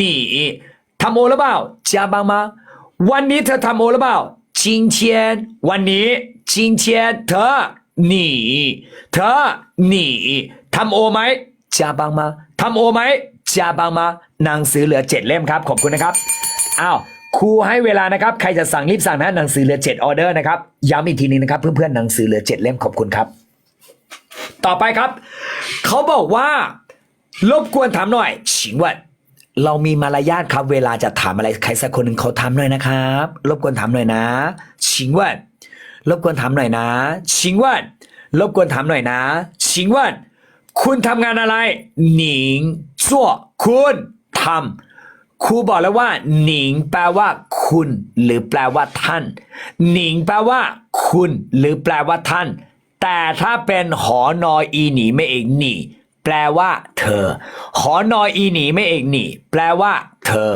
你ทำโอหรือเปล่า加班吗วันนี้เธอทำโอหรือเปล่า今天วันนี้今天เธอ你เธอ你ทำโอไหม加班吗ทำโอไหม加班吗หนังสือเหลือเจ็ดเล่มครับ ขอบคุณนะครับ อ้าวครูให้เวลานะครับ ใครจะสั่งรีบสั่งนะหนังสือเหลือเจ็ดออเดอร์นะครับย้ำอีกทีนึงนะครับ เพื่อนๆหนังสือเหลือเจ็ดเล่มขอบคุณครับ ต่อไปครับ เขาบอกว่า รบกวนถามหน่อยชิงวัน เรามีมารยาทครับ เวลาจะถามอะไรใครสักคนหนึ่งเขาถามหน่อยนะครับ รบกวนถามหน่อยนะชิงวันรบกวนถามหน่อยนะชิงวันรบกวนถามหน่อยนะชิงวันคุณทำงานอะไรหนิงจั่วคุณทำครูบอกแล้วว่าหนิงแปลว่า คุณ หรือแปลว่าท่านหนิงแปลว่า คุณ หรือแปลว่าท่าน แต่ถ้าเป็นหอนออีหนีไม่เอกหนี แปลว่า เธอ หอนออีหนีไม่เอกหนีแปลว่า เธอ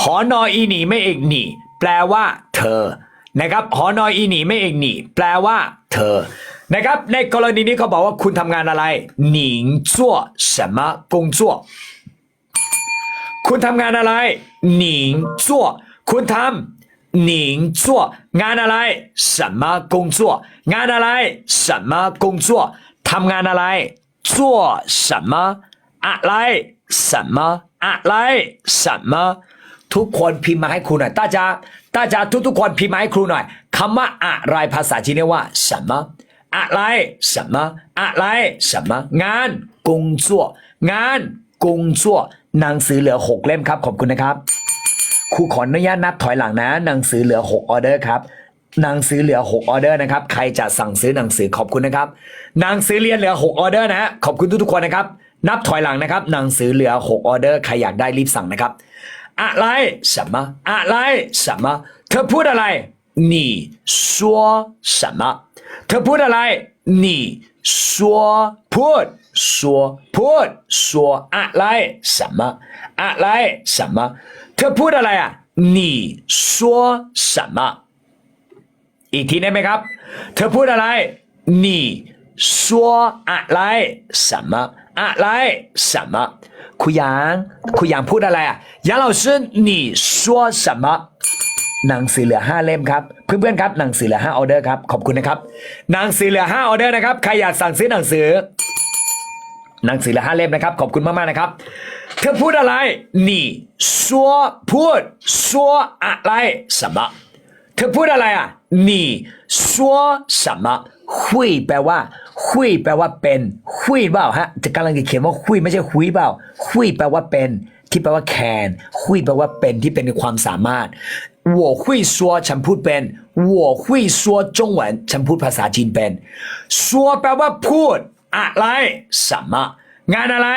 หอนออีหนีไม่เอกหนีแปลว่า เธอ นะครับ หอนออีหนีไม่เอกหนีแปลว่า เธอ นะครับ ในกรณีนี้เขาบอกว่าคุณทำงานอะไรหนิง做什么工作คุณทำงานอะไรหนิง做คุณทำหนิง做งานอะไร什么工作งานอะไร什么工作ทำงานอะไร 做什么อะไร什么อะไร什么ทุกคนพิมพ์มาให้ครูหน่อยตาจาตาจาทุกทุกๆคนพิมพ์มาให้ครูหน่อยคำว่าอะไรภาษาจีนเรียกว่า什么อะไร什么อะไร什么งาน工作งาน工作หนังสือเหลือหกเล่มครับ ขอบคุณนะครับ ครูขออนุญาตนับถอยหลังนะ หนังสือเหลือหกออเดอร์ครับ หนังสือเหลือหกออเดอร์นะครับ ใครจะสั่งซื้อหนังสือขอบคุณนะครับ หนังสือเรียนเหลือหกออเดอร์นะฮะ ขอบคุณทุกๆคนนะครับ นับถอยหลังนะครับ หนังสือเหลือหกออเดอร์ ใครอยากได้รีบสั่งนะครับ อะไร什么อะไร什么เธอพูดอะไร你说什么เธอพูดอะไร你说พูด说พูด说อะไร什么อะไร什么เธอพูดอะไรอ่ะ你说什么 อีกทีได้ไหมครับ เธอพูดอะไร你说อะไร什么อะไร什么ครูหยางครูหยางพูดอะไรอ่ะ杨老师你说什么หนังสือเหลือห้าเล่มครับ เพื่อนๆครับหนังสือเหลือห้าออเดอร์ครับขอบคุณนะครับ หนังสือเหลือห้าออเดอร์นะครับใครอยากสั่งซื้อหนังสือ หนังสือเหลือห้าเล่มนะครับ ขอบคุณมากๆนะครับ เธอพูดอะไร你说พูด说อะไร什么 เธอพูดอะไรอ่ะ你说什么会แปลว่า会แปลว่าเป็น会เปล่าฮะจะกำลังจะเขียนว่า会ไม่ใช่หุยเปล่าหุยแปลว่าเป็น ที่แปลว่า can หุยแปลว่าเป็นที่เป็นความสามารถ我会说ฉันพูดเป็น我会说中文ฉันพูดภาษาจีนเป็น说แปลว่าพูด อะไร什么งานอะไร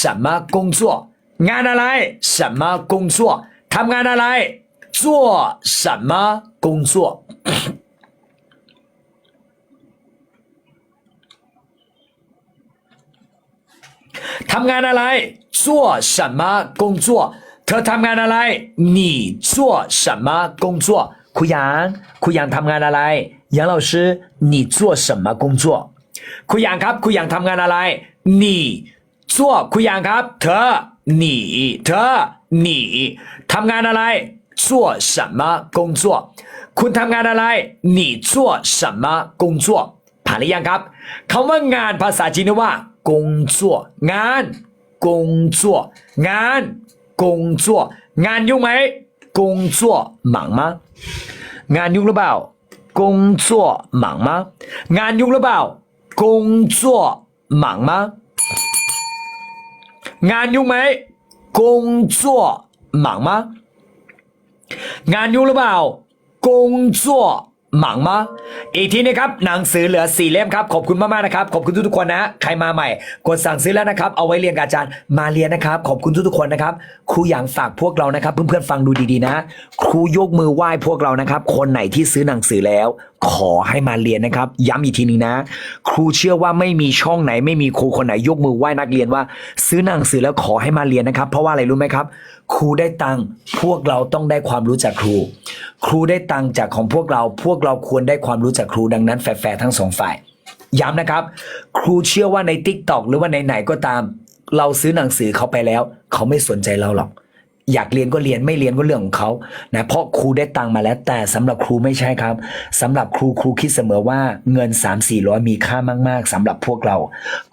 什么工作งานอะไร什么工作ทำงานอะไร做什么 工作ทำงานอะไร做什么工作เธอทำงานอะไร你做什么工作ครูหยางครูหยางทำงานอะไร杨老师你做什么工作ครูหยางครับครูหยางทำงานอะไร你做ครูหยางครับ เธอ你เธอ你ทำงานอะไร做什么工作 คุณทำงานอะไร你做什么工作ผ่านหรือยังครับคำว่างานภาษาจีนเรียกว่า工作งาน工作งาน工作งานยุ่งไหม工作忙吗งานยุ่งหรือเปล่า工作忙吗งานยุ่งหรือเปล่า工作忙吗งานยุ่งไหม工作忙吗งานยุ่งหรือเปล่า 工作หมังมะอีกทีนะครับหนังสือเหลือสี่เล่มครับขอบคุณมากมากนะครับขอบคุณทุกทุกคนนะใครมาใหม่ กดสั่งซื้อแล้วนะครับ เอาไว้เรียนกับอาจารย์มาเรียนนะครับ ขอบคุณทุกทุกคนนะครับครูอย่างฝากพวกเรานะครับ เพื่อนๆฟังดูดีๆนะ ครูยกมือไหว้พวกเรานะครับ คนไหนที่ซื้อหนังสือแล้ว ขอให้มาเรียนนะครับ ย้ำอีกทีนึงนะ ครูเชื่อว่าไม่มีช่องไหน ไม่มีครูคนไหนยกมือไหว้นักเรียนว่า ซื้อหนังสือแล้วขอให้มาเรียนนะครับ เพราะว่าอะไรรู้ไหมครับ ครูได้ตังค์พวกเราต้องได้ความรู้จากครู ครูได้ตังค์จากของพวกเรา พวกเราควรได้ความรู้จากครูดังนั้นแฟร์ทั้งสองฝ่าย ย้ำนะครับ ครูเชื่อว่าใน t ิ k t o k หรือว่าไหนๆก็ตาม เราซื้อหนังสือเขาไปแล้ว เขาไม่สนใจเราหรอก อยากเรียนก็เรียนไม่เรียนก็เรื่องของเขานะเพราะครูได้ตังมาแล้ว แต่สำหรับครูไม่ใช่ครับสำหรับครูครูคิดเสมอว่าเงิน 3 4 0 0 มีค่ามาก ๆสำหรับพวกเรา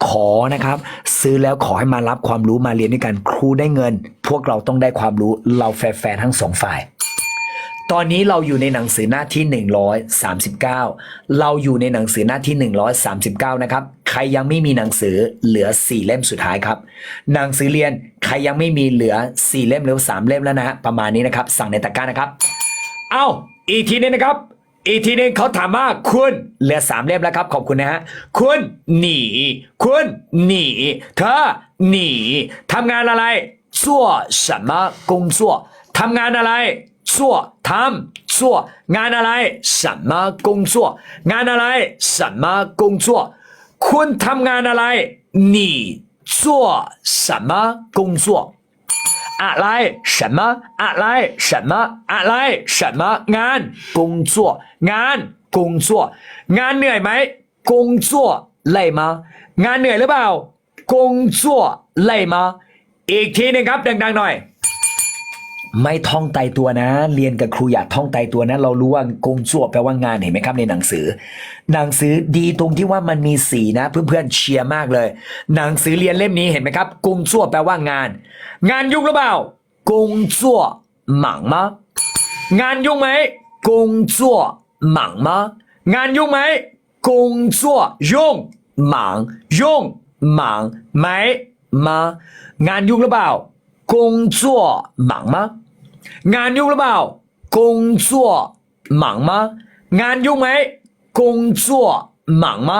ขอนะครับ ซื้อแล้วขอให้มารับความรู้มาเรียนด้วยกันครูได้เงิน พวกเราต้องได้ความรู้เราแฟร์ทั้งสองฝ่ายตอนนี้เราอยู่ในหนังสือหน้าที่ 139 เราอยู่ในหนังสือหน้าที่ 139 นะครับ ใครยังไม่มีหนังสือเหลือ 4 เล่มสุดท้ายครับ หนังสือเรียนใครยังไม่มีเหลือ 4 เล่มหรือ3เล่มแล้วนะฮะประมาณนี้นะครับ สั่งในตะกร้านะครับ เอาอีกทีนึงนะครับ อีกทีนึงเขาถามว่าคุณ เหลือ 3 เล่มแล้วครับ ขอบคุณนะฮะ คุณหนีคุณหนีเธอหนีทำงานอะไร做什么工作ทำงานอะไร做ทำ做งานอะไร什么工作งานอะไร什么工作 คุณทำงานอะไร你做什么工作อะไร什么อะไร什么อะไร什么งาน工作งาน工作งานเหนื่อยไหม工作累吗งานเหนื่อยหรือเปล่า工作累吗อีกทีหนึ่งครับดังๆหน่อย ไม่ท่องไตตัวนะ เรียนกับครูอย่าท่องไตตัวนะ เรารู้ว่ากงจั่วแปลว่างานเห็นไหมครับในหนังสือ หนังสือดีตรงที่ว่ามันมีสีนะ เพื่อนๆเชียร์มากเลย หนังสือเรียนเล่มนี้เห็นไหมครับกงจั่วแปลว่างาน งานยุ่งหรือเปล่ากงจั่วหมังมะงานยุ่งไหมกงจั่วหมังมะงานยุ่งไหมกงจั่วยุ่งหมังยุ่งหมังไหมมะงานยุ่งหรือเปล่ากงจั่วหมังมะ านยุ่งหรือเปล่า工作忙吗งานยุ่งไหม工作忙吗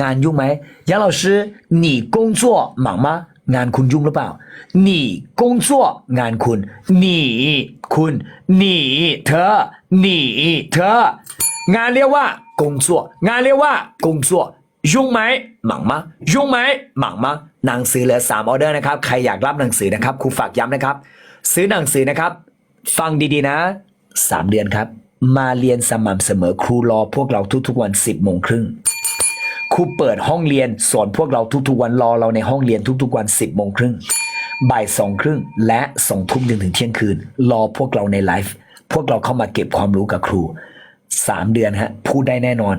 งานยุ่งไหม杨老师你工作忙吗งานคุณยุ่งหรือเปล่า你工作งานคุณ 你คุณ你เธอ你เธองานเรียกว่า工作งานเรียกว่า工作ยุ่งไหม忙吗ยุ่งไหม忙吗 หนังสือเหลือ3ออเดอร์นะครับ ใครอยากรับหนังสือนะครับครูฝากย้ำนะครับ ซื้อหนังสือนะครับ ฟังดีๆนะ3เดือนครับ มาเรียนสม่ำเสมอครูรอพวกเราทุกๆวัน10โมงครึ่งครูเปิดห้องเรียนสอนพวกเราทุกๆวันรอเราในห้องเรียนทุกๆวัน10โมงครึ่งบ่ายสองครึ่งและสองทุ่มจนถึงเที่ยงคืน รอพวกเราในไลฟ์พวกเราเข้ามาเก็บความรู้กับครู3เดือนฮะพูดได้แน่นอน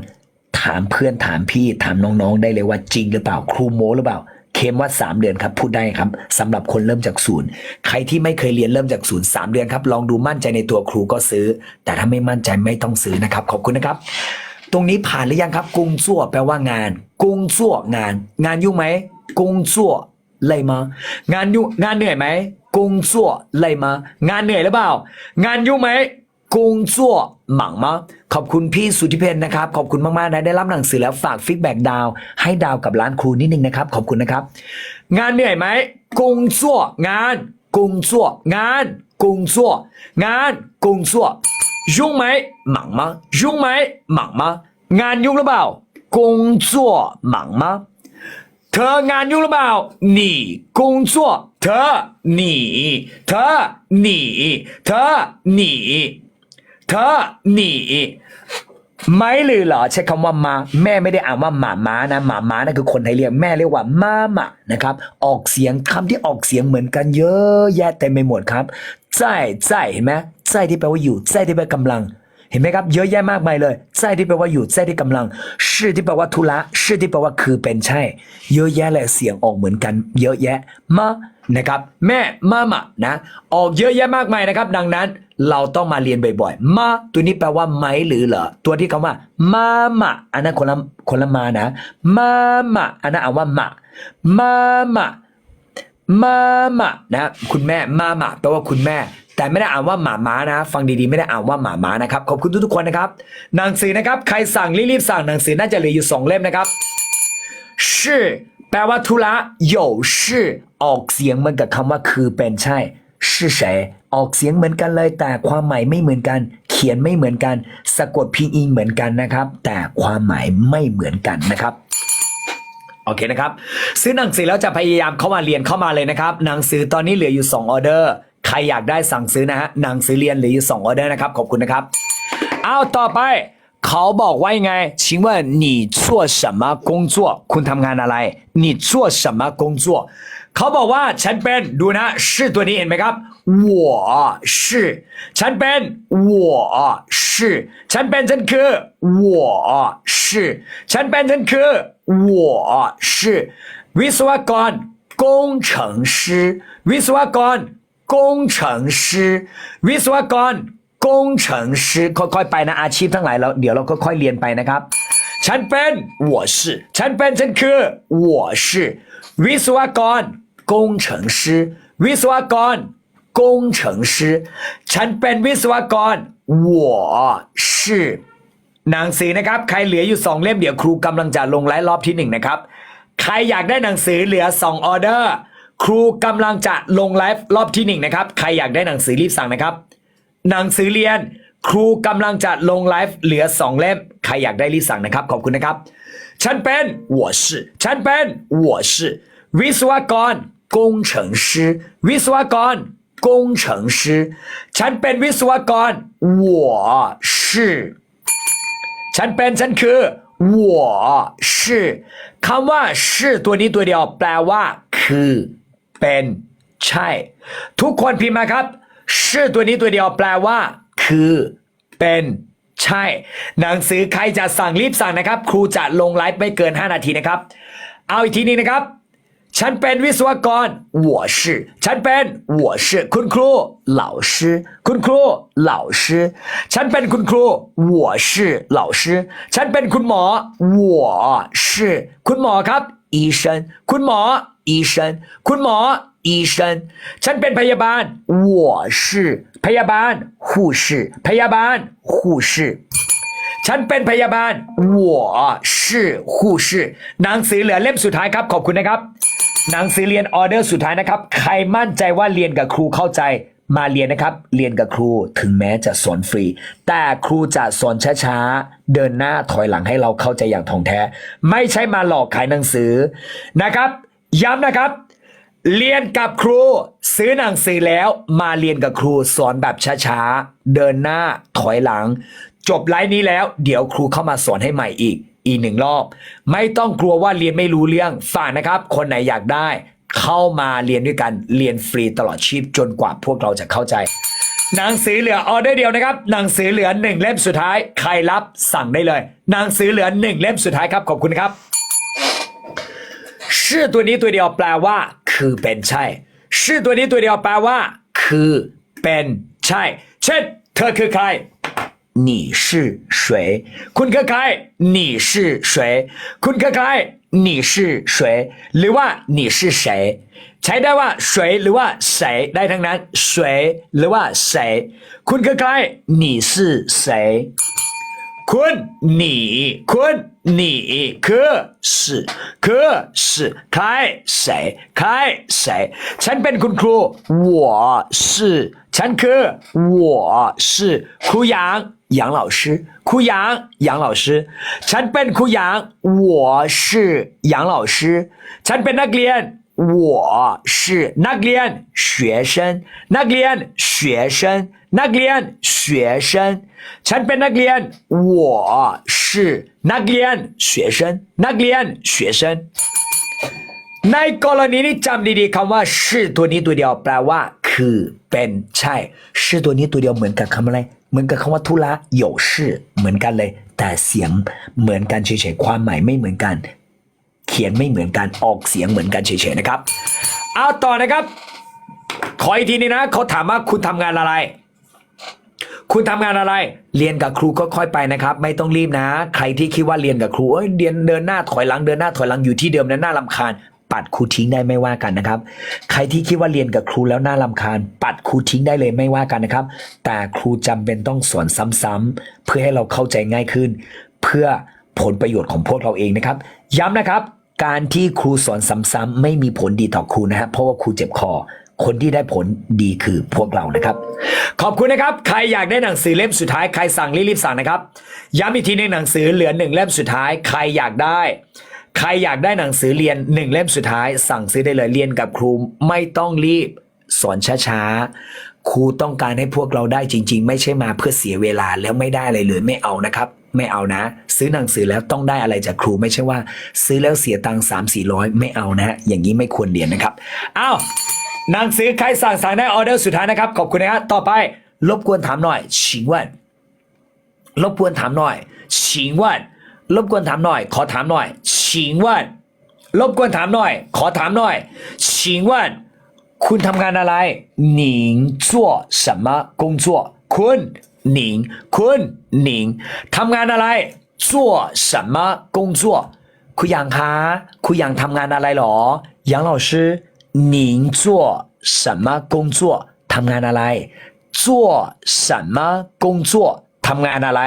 ถามเพื่อนถามพี่ถามน้องๆได้เลยว่าจริงหรือเปล่า ครูโม้หรือเปล่า เคมว่า 3 เดือนครับพูดได้ครับสำหรับคนเริ่มจากศูนย์ใครที่ไม่เคยเรียนเริ่มจากศูนย์สามเดือนครับลองดูมั่นใจในตัวครูก็ซื้อ แต่ถ้าไม่มั่นใจไม่ต้องซื้อนะครับ ขอบคุณนะครับ ตรงนี้ผ่านหรือยังครับ กุงซั่วแปลว่างาน กุงซั่วงาน งานยุ่งไหมกุงซั่วเลยมางานยุ่งงานเหนื่อยไหมกุงซั่วเลยมางานเหนื่อยหรือเปล่า งานยุ่งไหมกุงซั่วหมั่งมา ขอบคุณพี่สุธิเพนนะครับ ขอบคุณมากๆนะได้รับหนังสือแล้วฝากฟิกแบกดาวให้ดาวกับร้านครูนิดนึงนะครับ ขอบคุณนะครับ งานเหนื่อยไหมกงซั่วงานกงซั่วงานกงซั่วงานกงซั่วยุ่งไหมหมังมายุ่งไหมหมังมางานยุ่งหรือเปล่ากงซั่วหมังมาเธองานยุ่งหรือเปล่าหนีกงซั่วเธอหนีเธอหนีเธอหนี เธอ你ไม่หรือเหรอใช้คำว่ามา แม่ไม่ได้อ่านว่าหมาม้านะหมาม้านั่นคือคนไทยเรียกแม่เรียกว่ามาหมานะครับ ออกเสียงคำที่ออกเสียงเหมือนกันเยอะแยะเต็มไปหมดครับใจใจเห็นไหมใจที่แปลว่าอยู่ใจที่แปลกำลัง เห็นไหมครับ เยอะแยะมากมายเลยใจที่แปลว่าอยู่ใจที่กำลังชื่อที่แปลว่าธุระชื่อที่แปลว่าคือเป็นใช่ เยอะแยะเลยเสียงออกเหมือนกัน เยอะแยะมานะครับแม่มามานะออกเยอะแยะมากมายนะครับ ดังนั้นเราต้องมาเรียนบ่อยๆ มา ตัวนี้แปลว่าไหมหรือเหรอ ตัวที่คำว่า มามาอันนั้นคนละคนละมานะ มามาอันนั้นอ่านว่ามามามามามานะ คุณแม่มามาแปลว่าคุณแม่ แต่ไม่ได้อ่านว่าหมาม้านะ ฟังดีๆไม่ได้อ่านว่าหมาม้านะครับขอบคุณทุกๆคนนะครับหนังสือนะครับใครสั่งรีบๆสั่งหนังสือน่าจะเหลืออยู่สองเล่มนะครับชื่อแปลว่าธุระ有事ออกเสียงเหมือนกับคำว่าคือเป็นใช่ชื่อเฉออกเสียงเหมือนกันเลย แต่ความหมายไม่เหมือนกัน เขียนไม่เหมือนกัน สะกดพินอินเหมือนกันนะครับ แต่ความหมายไม่เหมือนกันนะครับโอเคนะครับ ซื้อหนังสือแล้วจะพยายามเข้ามาเรียนเข้ามาเลยนะครับ หนังสือตอนนี้เหลืออยู่ 2 ออเดอร์ ใครอยากได้สั่งซื้อนะฮะ หนังสือเรียนเหลืออยู่ 2 ออเดอร์นะครับ ขอบคุณนะครับ เอาต่อไป เขาบอกว่ายังไง请问你做什么工作คุณทำงานอะไร你做什么工作 เขาบอกว่าฉันเป็นดูนะชื่อตัวนี้เห็นไหมครับ我是ฉันเป็น我是ฉันเป็นฉันคือ我是ฉันเป็นฉันคือ我是วิศวกร工程师วิศวกร 工程师วิศวกร工程师ค่อยๆไปนะอาชีพทั้งหลายแล้วเดี๋ยวเราก็ค่อยเรียนไปนะครับ ฉันเป็น我是ฉันเป็นฉันคือ我是วิศวกร工程师วิศวกร工程师ฉันเป็นวิศวกร我是หนังสือนะครับ ใครเหลืออยู่สองเล่มเดี๋ยวครูกำลังจะลงไลฟ์รอบที่หนึ่งนะครับ ใครอยากได้หนังสือเหลือสองออเดอร์ ครูกำลังจะลงไลฟ์รอบที่หนึ่งนะครับ ใครอยากได้หนังสือรีบสั่งนะครับ หนังสือเรียน ครูกำลังจะลงไลฟ์เหลือสองเล่ม ใครอยากได้รีบสั่งนะครับ ขอบคุณนะครับ ฉันเป็น我是ฉันเป็น我是วิศวกร工程师วิศวกร工程师ฉันเป็นวิศวกร我是ฉันเป็นฉันคือ我是คำว่า是ตัวนี้ตัวเดียวแปลว่า คือ เป็น ใช่ ทุกคนพิมพ์มาครับ是ตัวนี้ตัวเดียวแปลว่า คือ เป็น ใช่ หนังสือใครจะสั่งรีบสั่งนะครับ ครูจะลงไลฟ์ไม่เกิน 5 นาทีนะครับ เอาอีกทีนี้นะครับ ฉันเป็นวิศวกร我是ฉันเป็น我是คุณครู老师คุณครู老师ฉันเป็นคุณครู我是老师ฉันเป็นคุณหมอ我是คุณหมอครับ医生คุณหมอ 医生คุณหมอ医生ฉันเป็นพยาบาล我是พยาบาล护士พยาบาล护士 ฉันเป็นพยาบาล我是护士หนังสือเหลือเล่มสุดท้ายครับ ขอบคุณนะครับ หนังสือเรียนออเดอร์สุดท้ายนะครับ ใครมั่นใจว่าเรียนกับครูเข้าใจ มาเรียนนะครับ เรียนกับครูถึงแม้จะสอนฟรี แต่ครูจะสอนช้าๆ เดินหน้าถอยหลังให้เราเข้าใจอย่างท่องแท้ ไม่ใช่มาหลอกขายหนังสือนะครับ ย้ำนะครับ เรียนกับครู ซื้อหนังสือแล้วมาเรียนกับครูสอนแบบช้าๆ เดินหน้าถอยหลัง จบไลฟ์นี้แล้ว เดี๋ยวครูเข้ามาสอนให้ใหม่อีก อีกหนึ่งรอบ ไม่ต้องกลัวว่าเรียนไม่รู้เรื่องฝากนะครับ คนไหนอยากได้ เข้ามาเรียนด้วยกันเรียนฟรีตลอดชีพจนกว่าพวกเราจะเข้าใจหนังสือเหลือออเดอร์เดียวนะครับ หนังสือเหลือหนึ่งเล่มสุดท้าย ใครรับสั่งได้เลย หนังสือเหลือหนึ่งเล่มสุดท้ายครับ ขอบคุณครับ ชื่อตัวนี้ตัวเดียวแปลว่า คือเป็นใช่ ชื่อตัวนี้ตัวเดียวแปลว่า คือเป็นใช่ เช่น เธอคือใคร你是谁คุณคือใคร你是谁คุณคือใคร你是谁หรือว่า你是谁ใช้ได้ว่า谁หรือว่า谁ได้ทั้งนั้น谁หรือว่า谁คุณคือใคร你是谁 คุณ你คุณ你คือ是คือ是ใคร谁ใคร谁ฉันเป็นคุณครู我是ฉันคือ我是ครูหยางหยาง老师ครูหยางหยาง老师ฉันเป็นครูหยาง我是หยาง老师ฉันเป็นนักเรียน我是นักเรียน学生นักเรียน学生 นักเรียน学生ฉันเป็นนักเรียน我是นักเรียน学生นักเรียน学生ในกรณีนี้จำดีๆคำว่าชื่อตัวนี้ตัวเดียวแปลว่า คือเป็นใช่ชื่อตัวนี้ตัวเดียวเหมือนกับคำอะไร เหมือนกับคำว่าธุระ有事เหมือนกันเลย แต่เสียงเหมือนกันเฉยๆความหมายไม่เหมือนกัน เขียนไม่เหมือนกันออกเสียงเหมือนกันเฉยๆนะครับ เอาต่อนะครับ ขออีกทีนี้นะเขาถามว่าคุณทำงานอะไร คุณทำงานอะไร เรียนกับครูก็ค่อยไปนะครับ ไม่ต้องรีบนะ ใครที่คิดว่าเรียนกับครูเอ้ยเดินเดินหน้าถอยหลังเดินหน้าถอยหลังอยู่ที่เดิมนั้นน่าลำคาญ ปัดครูทิ้งได้ไม่ว่ากันนะครับ ใครที่คิดว่าเรียนกับครูแล้วน่าลำคาญ ปัดครูทิ้งได้เลยไม่ว่ากันนะครับ แต่ครูจำเป็นต้องสอนซ้ำๆเพื่อให้เราเข้าใจง่ายขึ้น เพื่อผลประโยชน์ของพวกเราเองนะครับ ย้ำนะครับ การที่ครูสอนซ้ำๆไม่มีผลดีต่อครูนะฮะเพราะว่าครูเจ็บคอ คนที่ได้ผลดีคือพวกเรานะครับ ขอบคุณนะครับ ใครอยากได้หนังสือเล่มสุดท้ายใครสั่งรีบๆสั่งนะครับ ย้ำอีกทีหนึงหนังสือเหลือหนึ่งเล่มสุดท้าย ใครอยากได้ ใครอยากได้หนังสือเรียนหนึ่งเล่มสุดท้าย สั่งซื้อได้เลยเรียนกับครูไม่ต้องรีบสอนช้าๆครูต้องการให้พวกเราได้จริง ๆ ไม่ใช่มาเพื่อเสียเวลาแล้วไม่ได้อะไรเลยไม่เอานะครับ ไม่เอานะ ซื้อหนังสือแล้วต้องได้อะไรจากครูไม่ใช่ว่า ซื้อแล้วเสียตังค์สามสี่ร้อยไม่เอานะ อย่างนี้ไม่ควรเรียนนะครับอ้าว หนังสือใครสั่งสั่งได้ออเดอร์สุดท้ายนะครับ ขอบคุณนะครับต่อไป รบกวนถามหน่อยชิงวันรบกวนถามหน่อยชิงวันรบกวนถามหน่อย ขอถามหน่อยชิงวัน รบกวนถามหน่อย ขอถามหน่อยชิงวันคุณทำงานอะไรหนิง做什么工作คุณหนิงคุณหนิงทำงานอะไร做什么工作 คุณหยางคะคุณหยางทำงานอะไรหรอหยาง老师 您做什么工作ทำงานอะไร做什么工作ทำงานอะไร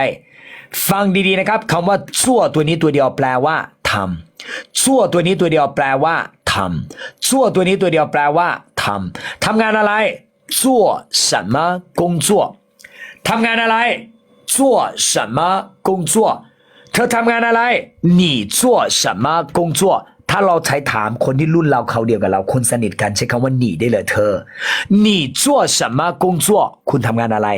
ฟังดีๆนะครับคำว่าชั่วตัวนี้ตัวเดียวแปลว่าทำชั่วตัวนี้ตัวเดียวแปลว่าทำชั่วตัวนี้ตัวเดียวแปลว่าทำทำงานอะไร做什么工作ทำงานอะไร做什么工作เธอทำงานอะไร你做什么工作 ถ้าเราใช้ถามคนที่รุ่นเราเขาเดียวกับเรา คนสนิทกันใช้คำว่าหนีได้เลยเธอหนีจั่วสมากงจั่วคุณทำงานอะไร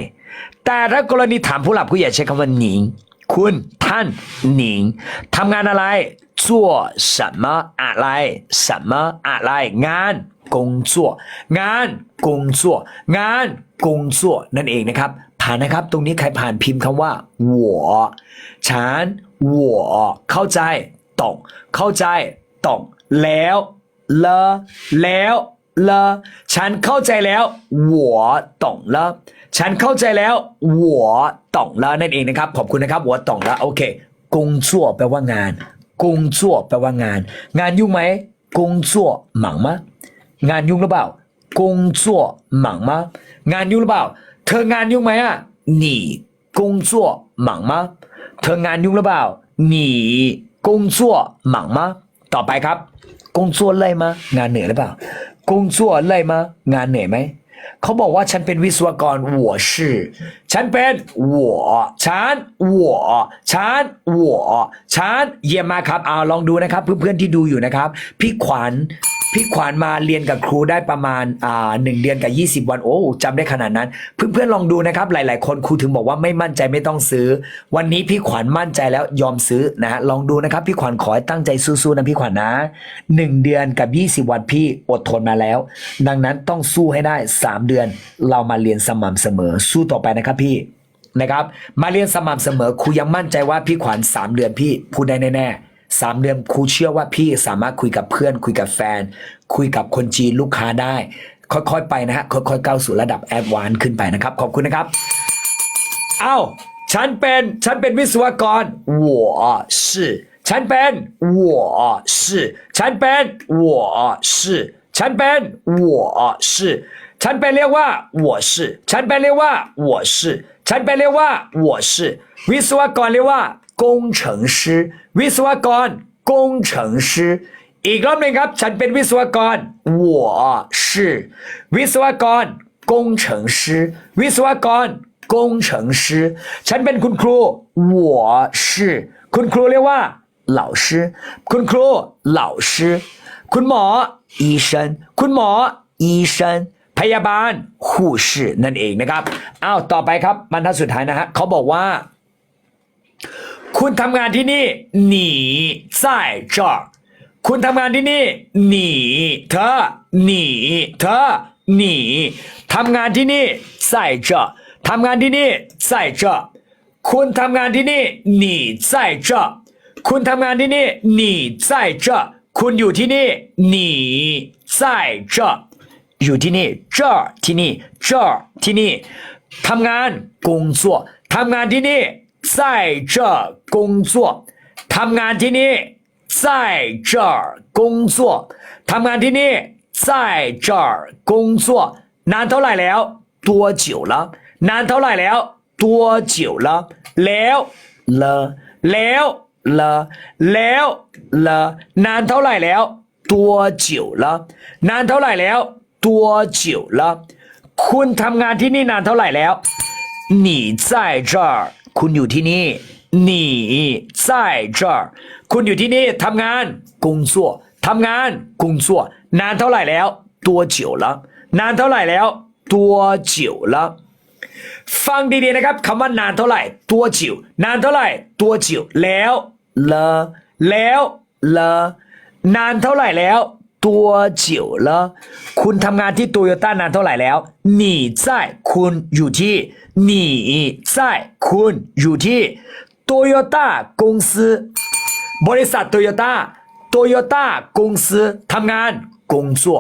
แต่ถ้ากรณีถามผู้หลับผู้ใหญ่ใช้คำว่าหนิงคุณท่านหนิงทำงานอะไรจั่วสมมาอะไรสมอะไร งานกงจั่วงานกงจั่วงานกงจั่วนั่นเองนะครับ ผ่านนะครับ ตรงนี้ใครผ่านพิมพ์คำว่าหัวฉันหัวเข้าใจตกเข้าใจ ตกแล้วเลอแล้วเลอฉันเข้าใจแล้ว我懂了ฉันเข้าใจแล้ว我懂了นั่นเองนะครับ ขอบคุณนะครับ我懂了โอเค กงจั่วแปลว่างานกงจั่วแปลว่างาน งานยุ่งไหมกงจั่วหมั่งมะงานยุ่งหรือเปล่ากงจั่วหมั่งมะ งานยุ่งหรือเปล่า เธองานยุ่งไหมอ่ะ 你工作忙吗เธองานยุ่งหรือเปล่า你工作忙吗 ต่อไปครับ กงซัวไล่มางานเหนื่อยหรือเปล่ากงซัวไล่มางานเหนื่อยไหมเขาบอกว่าฉันเป็นวิศวกรหัวชื่อฉันเป็นหัวฉันหัวฉันหัวฉันเยี่ยมมากครับเอาลองดูนะครับ เพื่อนเพื่อนที่ดูอยู่นะครับ พี่ขวัญพี่ขวานมาเรียนกับครูได้ประมาณอ่าหนึ่งเดือนกับ 20 วันโอ้จำได้ขนาดนั้น เพื่อนเพื่อนลองดูนะครับ หลายๆ คนครูถึงบอกว่าไม่มั่นใจไม่ต้องซื้อ วันนี้พี่ขวานมั่นใจแล้วยอมซื้อนะฮะลองดูนะครับ พี่ขวานขอให้ตั้งใจสู้ๆนะพี่ขวานนะหนึ่งเดือนกับ 20 วันพี่อดทนมาแล้ว ดังนั้นต้องสู้ให้ได้ 3 เดือนเรามาเรียนสม่ำเสมอสู้ต่อไปนะครับพี่ นะครับมาเรียนสม่ำเสมอครูยังมั่นใจว่าพี่ขวัญสามเดือนพี่พูดได้แน่ๆสามเดือนครูเชื่อว่าพี่สามารถคุยกับเพื่อน คุยกับแฟน คุยกับคนจีนลูกค้าได้ ค่อยๆไปนะฮะค่อยๆก้าวสู่ระดับแอดวานซ์ขึ้นไปนะครับ ขอบคุณนะครับ เอ้า ฉันเป็น ฉันเป็นวิศวกร我是ฉันเป็น我是ฉันเป็น我是ฉันเป็น我是 ฉันเป็นเรียกว่า我是ฉันเป็นเรียกว่า我是ฉันเป็นเรียกว่า我是วิศวกรเรียกว่า工程师วิศวกร工程师อีกรอบหนึ่งครับ ฉันเป็นวิศวกร我是วิศวกร工程师วิศวกร工程师ฉันเป็นคุณครู我是คุณครูเรียกว่า老师คุณครู老师คุณหมอ医生คุณหมอ医生 พยาบาล护士นั่นเองนะครับอ้าวต่อไปครับบรรทัดสุดท้ายนะฮะเขาบอกว่า คุณทำงานที่นี่หนี在这儿คุณทำงานที่นี่หนีเธอหนีเธอหนีทำงานที่นี่在这儿ทำงานที่นี่在这儿คุณทำงานที่นี่หนี在这儿คุณทำงานที่นี่หนี在这儿คุณอยู่ที่นี่หนี在这儿 อยู่ที่นี่这儿ที่นี่这儿ที่นี่ทำงาน工作ทำงานที่นี่在这儿工作ทำงานที่นี่在这儿工作ทำงานที่นี่在这儿工作นานเท่าไหร่แล้ว多久了นานเท่าไหร่แล้ว多久了แล้ว了แล้ว了แล้ว了นานเท่าไหร่แล้ว多久了นานเท่าไหร่แล้ว 多久了คุณทำงานที่นี่นานเท่าไหร่แล้ว你在这儿คุณอยู่ที่นี่你在这儿คุณอยู่ที่นี่ทำงาน工作ทำงาน工作นานเท่าไหร่แล้ว多久了นานเท่าไหร่แล้ว多久了ฟังดีๆนะครับคำว่านานเท่าไหร่ตัวจิ๋วนานเท่าไหร่ตัวจิ๋วแล้วเลแล้วเลนานเท่าไหร่แล้ว 多久了คุณทำงานที่โตโยต้านานเท่าไหร่แล้ว你在คุณอยู่ที่你在คุณอยู่ที่โตโยต้า公司บริษัทโตโยต้าโตโยต้า公司ทำงานกงซัว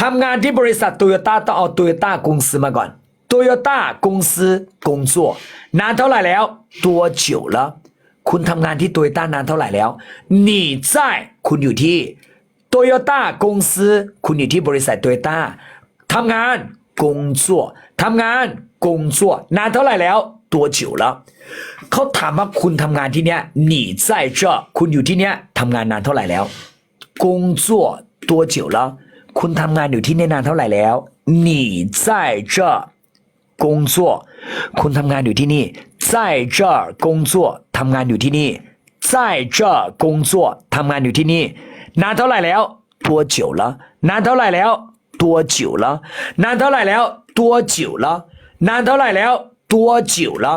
ทำงานที่บริษัทโตโยต้าต้องเอาโตโยต้ากงซมาก่อนโตโยต้ากงซืกงซัวนานเท่าไหร่แล้วตัวจิ๋คุณทำงานที่โตโยต้านานเท่าไหร่แล้ว你在คุณอยู่ที่ โตโยต้ากงซื้อคุณอยู่ที่บริษัทโตโยต้าทำงานกงจั่วทำงานกงจั่วนานเท่าไหร่แล้วตัวจิ๋วแล้วเขาถามว่าคุณทำงานที่เนี้ยหนีใจเจาะคุณอยู่ที่เนี้ยทำงานนานเท่าไหร่แล้วกงจั่วตัวจิ๋วแล้วคุณทำงานอยู่ที่นี่นานเท่าไหร่แล้วหนีใจเจาะกงจั่วคุณทำงานอยู่ที่นี่ใจเจาะกงจั่วทำงานอยู่ที่นี่在这工作ทำงานอยู่ที่นี่ นานเท่าไหร่แล้ว多久了นานเท่าไหร่แล้ว多久了นานเท่าไหร่แล้ว多久了นานเท่าไหร่แล้ว多久了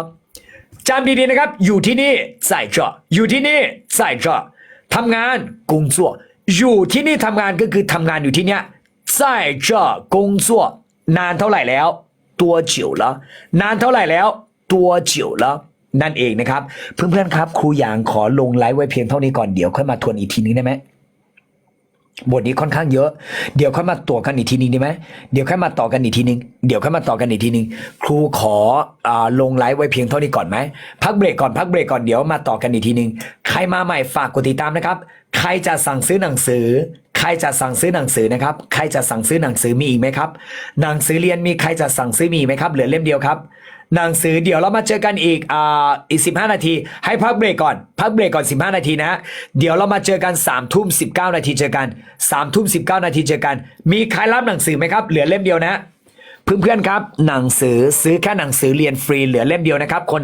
จำดีๆนะครับ อยู่ที่นี่在这อยู่ที่นี่在这ทำงาน工作อยู่ที่นี่ทำงานก็คือทำงานอยู่ที่เนี้ย在这工作นานเท่าไหร่แล้ว多久了นานเท่าไหร่แล้ว多久了นั่นเองนะครับ เพื่อนๆครับ ครูหยางขอลงไลฟ์ไว้เพียงเท่านี้ก่อนเดี๋ยวค่อยมาทวนอีกทีนึงได้ไหม บทนี้ค่อนข้างเยอะ เดี๋ยวค่อยมาต่อกันอีกทีนึงดีไหมเดี๋ยวค่อยมาต่อกันอีกทีนึง เดี๋ยวค่อยมาต่อกันอีกทีนึง ครูขออลงไลฟ์ไว้เพียงเท่านี้ก่อนไหม พักเบรกก่อนพักเบรกก่อนเดี๋ยวมาต่อกันอีกทีนึง ใครมาใหม่ฝากกดติดตามนะครับ ใครจะสั่งซื้อหนังสือ ใครจะสั่งซื้อหนังสือนะครับ ใครจะสั่งซื้อหนังสือมีอีกไหมครับ หนังสือเรียนมีใครจะสั่งซื้อมีไหมครับ เหลือเล่มเดียวครับ หนังสือเดี๋ยวเรามาเจอกันอีกอ่าอีกสิบห้านาที ให้พักเบรกก่อน พักเบรกก่อนสิบห้านาทีนะเดี๋ยวเรามาเจอกันสามทุ่มสิบเก้านาทีเจอกันสามทุ่มสิบเก้านาทีเจอกัน มีใครรับหนังสือไหมครับ เหลือเล่มเดียวนะ เพื่อนๆครับ หนังสือซื้อแค่หนังสือเรียนฟรีเหลือเล่มเดียวนะครับคน